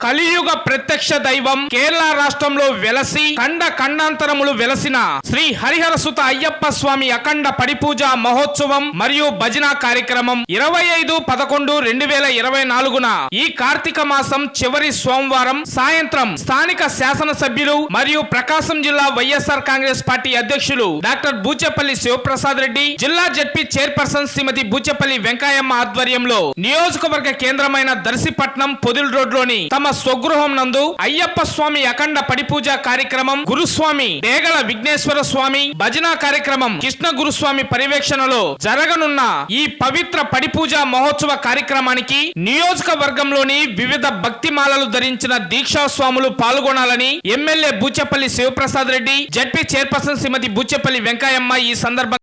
కలియుగ ప్రత్యక్ష దైవం కేరళ రాష్ట్రంలో వెలసి ఖండ ఖండాంతరములు వెలసిన శ్రీ హరిహర సుత అయ్యప్ప స్వామి అఖండ పడిపూజ మహోత్సవం మరియు భజన కార్యక్రమం ఇరవై ఐదు పదకొండు రెండు వేల ఇరవై నాలుగున ఈ కార్తీక మాసం చివరి సోమవారం సాయంత్రం స్థానిక శాసనసభ్యులు మరియు ప్రకాశం జిల్లా వైఎస్ఆర్ కాంగ్రెస్ పార్టీ అధ్యక్షులు డాక్టర్ బూచెపల్లి శివప్రసాద్ రెడ్డి జిల్లా జడ్పీ చైర్పర్సన్ శ్రీమతి బూచెపల్లి వెంకయ్యమ్మ ఆధ్వర్యంలో నియోజకవర్గ కేంద్రమైన దర్శిపట్నం పొదిల్ రోడ్లోని తమ స్వగృహం నందు అయ్యప్ప స్వామి అఖండ పడిపూజ కార్యక్రమం గురుస్వామి డేగల విఘ్నేశ్వర స్వామి భజన కార్యక్రమం కృష్ణ గురుస్వామి పర్యవేక్షణలో జరగనున్న ఈ పవిత్ర పడిపూజ మహోత్సవ కార్యక్రమానికి నియోజకవర్గంలోని వివిధ భక్తిమాలలు ధరించిన దీక్షా స్వాములు పాల్గొనాలని MLA Buchepalli Sivaprasad Reddy ZP chairperson Srimathi Buchepalli Venkayamma ఈ సందర్భంగా